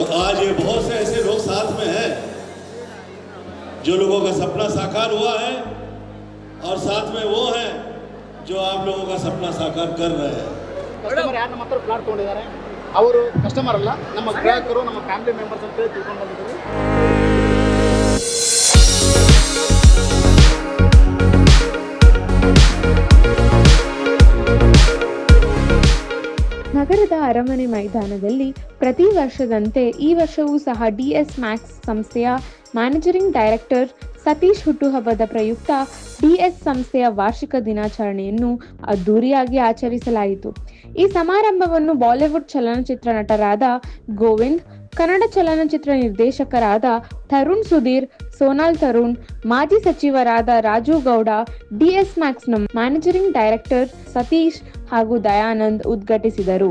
आज ये बहुत से ऐसे लोग साथ में हैं जो लोगों का सपना साकार हुआ है और रहे ಯಾರು ನಮ್ಮ ಪ್ಲಾಟ್ ತೊಗೊಂಡಿದ್ದಾರೆ ಅವರು ಕಸ್ಟಮರ್ ಅಲ್ಲ ನಮ್ಮ ಗ್ರಾಹಕರು ನಮ್ಮ ಫ್ಯಾಮಿಲಿ ಮೆಂಬರ್ಸ್ ಅಂತ ತಿಳ್ಕೊಂಡು ಬಂದಿದ್ದೀವಿ ನಗರದ ಅರಮನೆ ಮೈದಾನದಲ್ಲಿ ಪ್ರತಿ ವರ್ಷದಂತೆ ಈ ವರ್ಷವೂ ಸಹ ಡಿಎಸ್ ಮ್ಯಾಕ್ಸ್ ಸಂಸ್ಥೆಯ ಮ್ಯಾನೇಜರಿಂಗ್ ಡೈರೆಕ್ಟರ್ ಸತೀಶ್ ಹುಟ್ಟುಹಬ್ಬದ ಪ್ರಯುಕ್ತ ಡಿಎಸ್ ಸಂಸ್ಥೆಯ ವಾರ್ಷಿಕ ದಿನಾಚರಣೆಯನ್ನು ಅದ್ದೂರಿಯಾಗಿ ಆಚರಿಸಲಾಯಿತು ಈ ಸಮಾರಂಭವನ್ನು ಬಾಲಿವುಡ್ ಚಲನಚಿತ್ರ ನಟರಾದ ಗೋವಿಂದ್ ಕನ್ನಡ ಚಲನಚಿತ್ರ ನಿರ್ದೇಶಕರಾದ ತರುಣ್ ಸುಧೀರ್ ಸೋನಾಲ್ ತರುಣ್ ಮಾಜಿ ಸಚಿವರಾದ ರಾಜು ಗೌಡ ಡಿಎಸ್ ಮ್ಯಾಕ್ಸ್ನ ಮ್ಯಾನೇಜರಿಂಗ್ ಡೈರೆಕ್ಟರ್ ಸತೀಶ್ ಹಾಗೂ ದಯಾನಂದ್ ಉದ್ಘಾಟಿಸಿದರು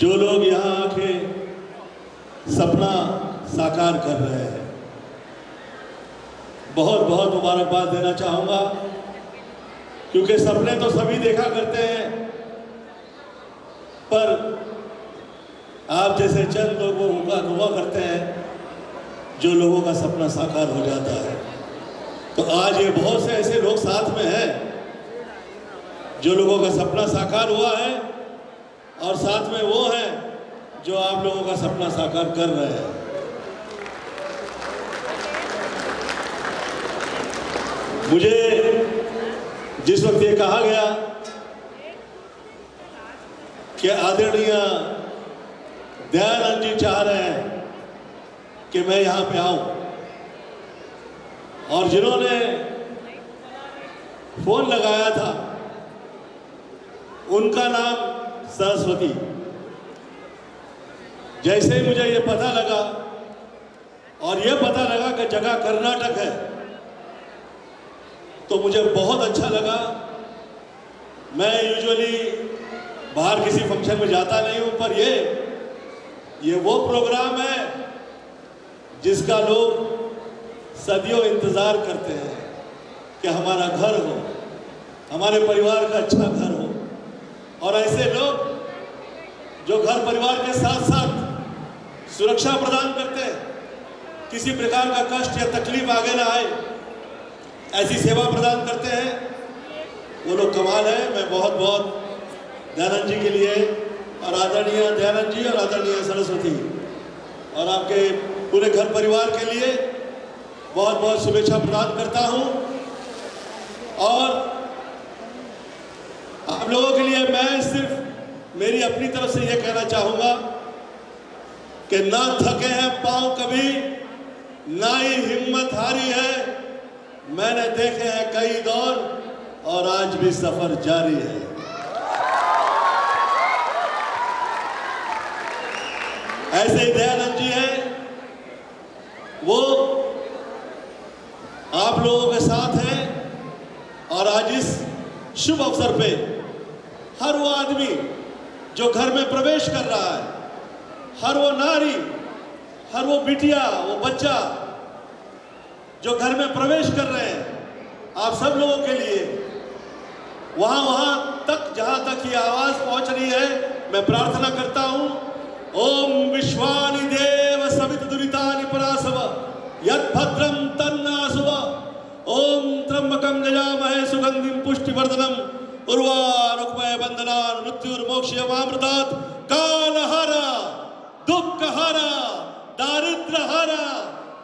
जो लोग यहाँ आके सपना साकार कर रहे हैं बहुत बहुत मुबारकबाद देना चाहूंगा क्योंकि सपने तो सभी देखा करते हैं पर आप जैसे चंद लोग वो हुआ हुआ करते हैं जो लोगों का सपना साकार हो जाता है तो आज ये बहुत से ऐसे लोग साथ में हैं जो लोगों का सपना साकार हुआ है और साथ में वो है जो आप लोगों का सपना साकार कर रहे हैं मुझे जिस वक्त ये कहा गया कि आदरणीय दयानंद जी चाह रहे हैं कि मैं यहां पे आऊं और जिन्होंने फोन लगाया था उनका नाम सरस्वती जैसे ही मुझे ये पता लगा और ये पता लगा कि जगह कर्नाटक है तो मुझे बहुत अच्छा लगा मैं यूजुअली बाहर किसी फंक्शन में जाता नहीं हूं पर ये ये वो प्रोग्राम है जिसका लोग सदियों इंतज़ार करते हैं कि हमारा घर हो हमारे परिवार का अच्छा घर हो और ऐसे लोग जो घर परिवार के साथ साथ सुरक्षा प्रदान करते हैं किसी प्रकार का कष्ट या तकलीफ आगे ना आए ऐसी सेवा प्रदान करते हैं वो लोग कमाल है मैं बहुत बहुत दयानंद जी के लिए और आदरणीय दयानंद जी और आदरणीय सरस्वती और आपके पूरे घर परिवार के लिए बहुत बहुत शुभेच्छा प्रदान करता हूँ और आप लोगों के लिए मैं सिर्फ मेरी अपनी तरफ से यह कहना चाहूंगा कि ना थके हैं पांव कभी ना ही हिम्मत हारी है मैंने देखे हैं कई दौर और आज भी सफर जारी है ऐसे ही दयानंद जी हैं वो आप लोगों के साथ हैं और आज इस शुभ अवसर पे हर वो आदमी जो घर में प्रवेश कर रहा है हर वो नारी हर वो बिटिया वो बच्चा जो घर में प्रवेश कर रहे हैं आप सब लोगों के लिए वहां वहां तक जहां तक ये आवाज़ पहुंच रही है मैं प्रार्थना करता हूं ओम विश्वानि देव सवित दुरीता परासव यद भद्रम तन्नासुव ओम त्र्यंबकम जजामहे सुगंधिम पुष्टिवर्धनम उर्वा ಮೃತ್ಯುರ್ ಮೋಕ್ಷ ಮಾಮೃತಾತ್ ಕಾಲಹರ ದುಃಖಹರ ದಾರಿದ್ರ್ಯಹಾರ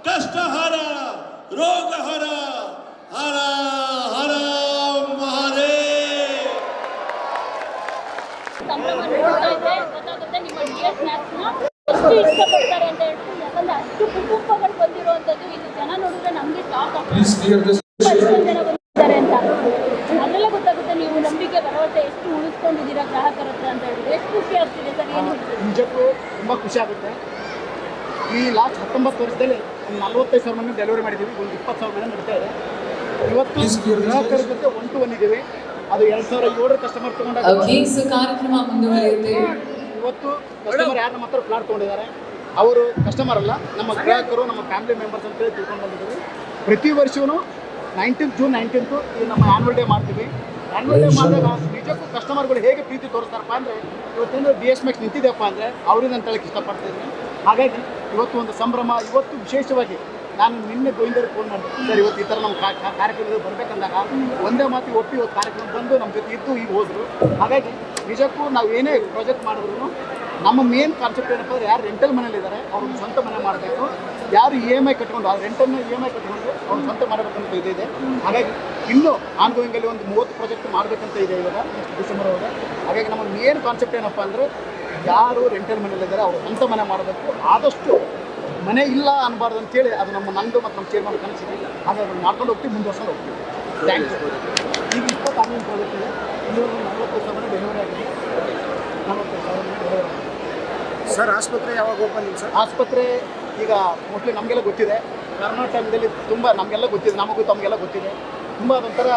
ಕಷ್ಟಹರ ರೋಗಹರ ಹರ ಹರ ಮಹಾದೇವ್ ಇಷ್ಟಪಡ್ತಾರೆ ಅಂತ ಅಷ್ಟು ಇದು ಜನ ನೋಡಿದ್ರೆ ನಮಗೆ ಇಟ್ಕೊಂಡಿದ್ದೀರಾ ಗ್ರಾಹಕರ ಹತ್ರ ಅಂತ ಹೇಳಿದ್ರೆ ಎಷ್ಟು ಖುಷಿ ಆಗ್ತಿದೆ ಸರ್ ನಿಜಕ್ಕೂ ತುಂಬ ಖುಷಿ ಆಗುತ್ತೆ ಈ ಲಾಸ್ಟ್ ಹತ್ತೊಂಬತ್ತು ವರ್ಷದಲ್ಲಿ ಒಂದು ನಲ್ವತ್ತೈದು ಸಾವಿರ ಮನೆ ಡೆಲಿವರಿ ಮಾಡಿದ್ದೀವಿ ಒಂದು ಇಪ್ಪತ್ತು ಸಾವಿರ ಮನೆ ನಡೀತಾ ಇದೆ ಇವತ್ತು ಗ್ರಾಹಕರ ಜೊತೆ ಒನ್ ಟು ಒನ್ ಇದ್ದೀವಿ ಅದು ಎರಡು ಸಾವಿರ ಏಳರ ಕಸ್ಟಮರ್ ತಗೊಂಡಾಗ ಇವತ್ತು ಕಸ್ಟಮರ್ ಯಾರನ್ನ ಮಾತ್ರ ಫ್ಲಾಟ್ ತೊಗೊಂಡಿದ್ದಾರೆ ಅವರು ಕಸ್ಟಮರ್ ಅಲ್ಲ ನಮ್ಮ ಗ್ರಾಹಕರು ನಮ್ಮ ಫ್ಯಾಮಿಲಿ ಮೆಂಬರ್ಸ್ ಅಂತೇಳಿ ತಿಳ್ಕೊಂಡು ಬಂದಿದ್ದೀವಿ ಪ್ರತಿ ವರ್ಷವೂ ನೈನ್ಟೀನ್ ಜೂನ್ ನೈನ್ಟೀನ್ತು ಈ ನಮ್ಮ ಆ್ಯನ್ವಲ್ ಡೇ ಮಾಡ್ತೀವಿ ಆ್ಯನ್ವಲ್ ಡೇ ಮಾಡಿದಾಗ ನಿಜಕ್ಕೂ ಕಸ್ಟಮರ್ಗಳು ಹೇಗೆ ಪ್ರೀತಿ ತೋರಿಸ್ತಾರಪ್ಪ ಅಂದರೆ ಇವತ್ತೇನು ಬಿ ಎಸ್ ಮ್ಯಾಕ್ಸ್ ನಿಂತಿದ್ದೆಪ್ಪ ಅಂದರೆ ಅವರಿಂದ ಅಂತೇಳಕ್ಕೆ ಇಷ್ಟಪಡ್ತಿದ್ದೀನಿ ಹಾಗಾಗಿ ಇವತ್ತು ಒಂದು ಸಂಭ್ರಮ ಇವತ್ತು ವಿಶೇಷವಾಗಿ ನಾನು ನಿನ್ನೆ ಗೋವಿಂದರಿಗೆ ಫೋನ್ ಮಾಡಿದೆ ಸರ್ ಇವತ್ತು ಈ ಥರ ನಮ್ಮ ಕಾರ್ಯಕ್ರಮದಲ್ಲಿ ಬರಬೇಕಂದಾಗ ಒಂದೇ ಮಾತಿ ಒಪ್ಪಿ ಇವತ್ತು ಕಾರ್ಯಕ್ರಮ ಬಂದು ನಮ್ಮ ಜೊತೆ ಇದ್ದು ಈಗ ಹೋದರು ಹಾಗಾಗಿ ನಿಜಕ್ಕೂ ನಾವು ಏನೇ ಪ್ರಾಜೆಕ್ಟ್ ಮಾಡಿದ್ರು ನಮ್ಮ ಮೇನ್ ಕಾನ್ಸೆಪ್ಟ್ ಏನಪ್ಪ ಅಂದ್ರೆ ಯಾರು ರೆಂಟಲ್ ಮನೇಲಿದ್ದಾರೆ ಅವ್ರು ಸ್ವಂತ ಮನೆ ಮಾಡಬೇಕು ಯಾರು ಇ ಎಮ್ ಐ ಕಟ್ಕೊಂಡು ಆ ರೆಂಟನ್ನು ಇ ಎಮ್ ಐ ಕಟ್ಕೊಂಡು ಅವ್ರು ಸ್ವಂತ ಮಾಡಬೇಕಂತ ಇದು ಇದೆ ಹಾಗಾಗಿ ಇನ್ನೂ ಆನ್ಗೋಯಿಂಗಲ್ಲಿ ಒಂದು ಮೂವತ್ತು ಪ್ರಾಜೆಕ್ಟ್ ಮಾಡಬೇಕಂತ ಇದೆ ಇವಾಗ ಡಿಸೆಂಬರ್ ಒಳಗೆ ಹಾಗಾಗಿ ನಮ್ಮ ಮೇನ್ ಕಾನ್ಸೆಪ್ಟ್ ಏನಪ್ಪ ಅಂದರೆ ಯಾರು ರೆಂಟಲ್ ಮನೇಲಿದ್ದಾರೆ ಅವ್ರು ಸ್ವಂತ ಮನೆ ಮಾಡಬೇಕು ಆದಷ್ಟು ಮನೆ ಇಲ್ಲ ಅನ್ಬಾರ್ದು ಅಂತೇಳಿ ಅದು ನಮ್ಮ ನಂದು ಮತ್ತು ನಮ್ಮ ಚೇರ್ಮನ್ ಕನಸಿದೆ ಹಾಗೆ ಅದನ್ನು ಮಾಡ್ಕೊಂಡು ಹೋಗ್ತೀವಿ ಮುಂದೆ ಹೋಗ್ತೀವಿ ಯು ಈಗ ಇಪ್ಪತ್ತು ಆನ್ಲೈನ್ ಪ್ರಾಜೆಕ್ಟ್ ಇದೆ ಇನ್ನೂರು ನಲವತ್ತು ಸಾವಿರ ಡೆಲಿವರಿ ಸರ್ ಆಸ್ಪತ್ರೆ ಯಾವಾಗ ಓಪನ್ ಸರ್ ಆಸ್ಪತ್ರೆ ಈಗ ಮೋಸ್ಟ್ಲಿ ನಮಗೆಲ್ಲ ಗೊತ್ತಿದೆ ಕರೋನಾ ಟೈಮ್ದಲ್ಲಿ ತುಂಬ ನಮಗೆಲ್ಲ ಗೊತ್ತಿದೆ ನಮಗೂ ತಮಗೆಲ್ಲ ಗೊತ್ತಿದೆ ತುಂಬ ಅದೊಂಥರ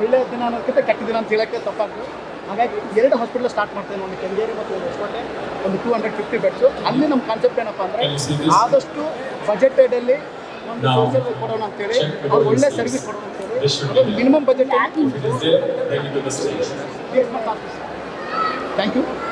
ಒಳ್ಳೆಯ ದಿನ ಅನ್ನೋದಕ್ಕಿಂತ ಕೆಟ್ಟ ದಿನ ಅಂತ ಹೇಳೋಕ್ಕೆ ತಪ್ಪಾಗ್ತದೆ ಹಾಗಾಗಿ ಎರಡು ಹಾಸ್ಪಿಟಲ್ ಸ್ಟಾರ್ಟ್ ಮಾಡ್ತೇನೆ ಒಂದು ಕೆಂಗೇರಿ ಮತ್ತು ಒಂದು ಹೊಸಕೋಟೆ ಒಂದು ಟೂ ಹಂಡ್ರೆಡ್ ಫಿಫ್ಟಿ ಬೆಡ್ಸು ಅಲ್ಲಿ ನಮ್ಮ ಕಾನ್ಸೆಪ್ಟ್ ಏನಪ್ಪ ಅಂದರೆ ಆದಷ್ಟು ಬಜೆಟೆಡಲ್ಲಿ ಒಂದು ಸೋಷಿಯಲ್ ಕೊಡೋಣ ಅಂತೇಳಿ ಅವ್ರು ಒಳ್ಳೆ ಸರ್ವಿಸ್ ಕೊಡೋಣ ಅಂತೇಳಿ ಮಿನಿಮಮ್ ಬಜೆಟ್ ಥ್ಯಾಂಕ್ ಯು